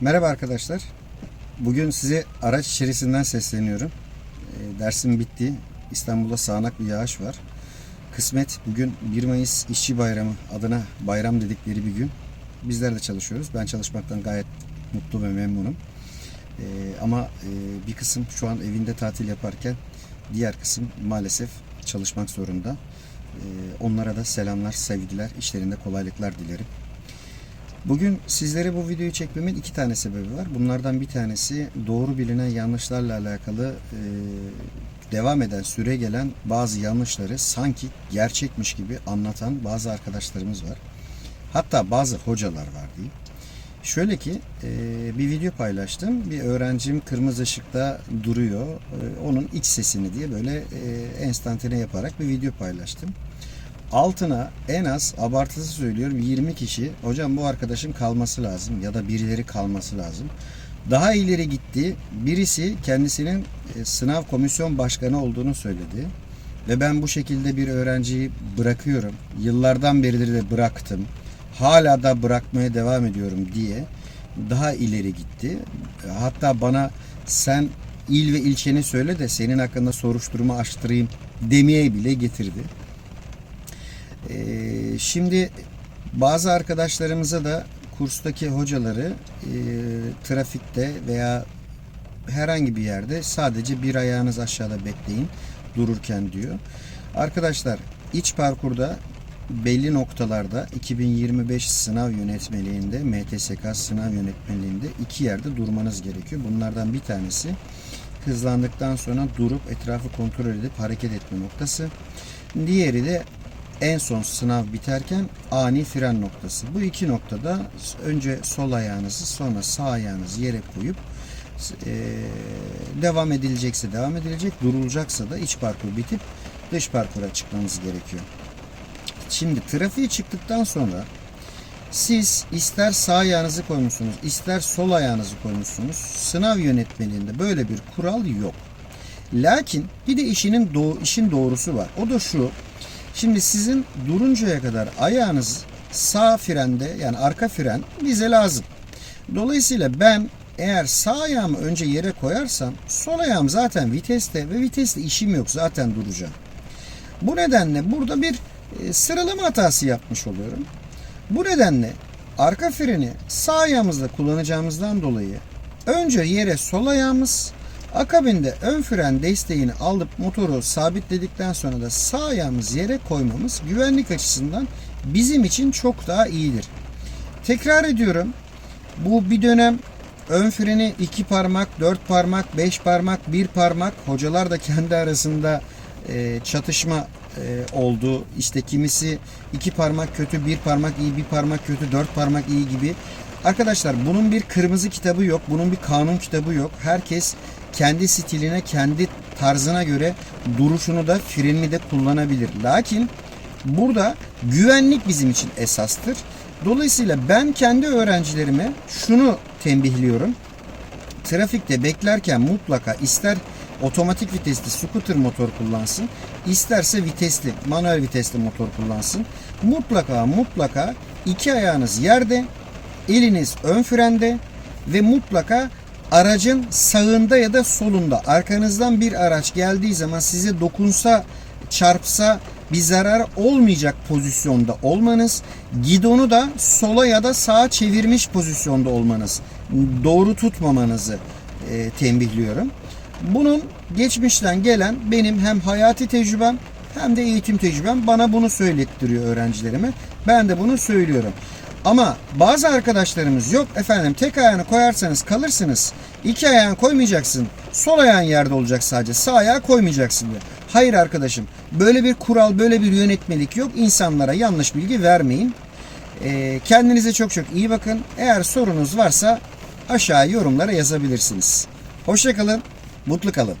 Merhaba arkadaşlar. Bugün size araç içerisinden sesleniyorum. E, dersim bitti. İstanbul'da sağanak bir yağış var. Kısmet bugün 1 Mayıs İşçi Bayramı adına bayram dedikleri bir gün. Bizler de çalışıyoruz. Ben çalışmaktan gayet mutlu ve memnunum. E, ama e, bir kısım şu an evinde tatil yaparken diğer kısım maalesef çalışmak zorunda. E, onlara da selamlar, sevgiler, işlerinde kolaylıklar dilerim. Bugün sizlere bu videoyu çekmemin iki tane sebebi var. Bunlardan bir tanesi doğru bilinen yanlışlarla alakalı e, devam eden, süre gelen bazı yanlışları sanki gerçekmiş gibi anlatan bazı arkadaşlarımız var. Hatta bazı hocalar var diyeyim. Şöyle ki e, bir video paylaştım. Bir öğrencim kırmızı ışıkta duruyor. E, onun iç sesini diye böyle e, enstantane yaparak bir video paylaştım. Altına en az abartısı söylüyorum 20 kişi hocam bu arkadaşın kalması lazım ya da birileri kalması lazım. Daha ileri gitti. Birisi kendisinin e, sınav komisyon başkanı olduğunu söyledi. Ve ben bu şekilde bir öğrenciyi bırakıyorum. Yıllardan beridir de bıraktım. Hala da bırakmaya devam ediyorum diye daha ileri gitti. Hatta bana sen il ve ilçeni söyle de senin hakkında soruşturma açtırayım demeye bile getirdi. Ee, şimdi bazı arkadaşlarımıza da kurstaki hocaları e, trafikte veya herhangi bir yerde sadece bir ayağınız aşağıda bekleyin dururken diyor. Arkadaşlar iç parkurda belli noktalarda 2025 sınav yönetmeliğinde MTSK sınav yönetmeliğinde iki yerde durmanız gerekiyor. Bunlardan bir tanesi hızlandıktan sonra durup etrafı kontrol edip hareket etme noktası. Diğeri de en son sınav biterken ani fren noktası. Bu iki noktada önce sol ayağınızı sonra sağ ayağınızı yere koyup e, devam edilecekse devam edilecek, durulacaksa da iç parkur bitip dış parkura çıkmanız gerekiyor. Şimdi trafiğe çıktıktan sonra siz ister sağ ayağınızı koymuşsunuz, ister sol ayağınızı koymuşsunuz. Sınav yönetmeliğinde böyle bir kural yok. Lakin bir de işinin doğ işin doğrusu var. O da şu. Şimdi sizin duruncaya kadar ayağınız sağ frende yani arka fren bize lazım. Dolayısıyla ben eğer sağ ayağımı önce yere koyarsam sol ayağım zaten viteste ve vitesle işim yok zaten duracağım. Bu nedenle burada bir e, sıralama hatası yapmış oluyorum. Bu nedenle arka freni sağ ayağımızla kullanacağımızdan dolayı önce yere sol ayağımız Akabinde ön fren desteğini alıp motoru sabitledikten sonra da sağ ayağımızı yere koymamız güvenlik açısından bizim için çok daha iyidir. Tekrar ediyorum. Bu bir dönem ön freni iki parmak, dört parmak, beş parmak, bir parmak hocalar da kendi arasında e, çatışma e, oldu. İşte kimisi iki parmak kötü, bir parmak iyi, bir parmak kötü, dört parmak iyi gibi. Arkadaşlar bunun bir kırmızı kitabı yok. Bunun bir kanun kitabı yok. Herkes kendi stiline, kendi tarzına göre duruşunu da frenini de kullanabilir. Lakin burada güvenlik bizim için esastır. Dolayısıyla ben kendi öğrencilerime şunu tembihliyorum. Trafikte beklerken mutlaka ister otomatik vitesli scooter motor kullansın, isterse vitesli, manuel vitesli motor kullansın. Mutlaka mutlaka iki ayağınız yerde, eliniz ön frende ve mutlaka aracın sağında ya da solunda arkanızdan bir araç geldiği zaman size dokunsa çarpsa bir zarar olmayacak pozisyonda olmanız, gidonu da sola ya da sağa çevirmiş pozisyonda olmanız, doğru tutmamanızı e, tembihliyorum. Bunun geçmişten gelen benim hem hayati tecrübem hem de eğitim tecrübem bana bunu söylettiriyor öğrencilerime. Ben de bunu söylüyorum. Ama bazı arkadaşlarımız yok efendim tek ayağını koyarsanız kalırsınız. İki ayağını koymayacaksın. Sol ayağın yerde olacak sadece. Sağ ayağı koymayacaksın diyor. Hayır arkadaşım. Böyle bir kural, böyle bir yönetmelik yok. İnsanlara yanlış bilgi vermeyin. Ee, kendinize çok çok iyi bakın. Eğer sorunuz varsa aşağı yorumlara yazabilirsiniz. Hoşçakalın. Mutlu kalın.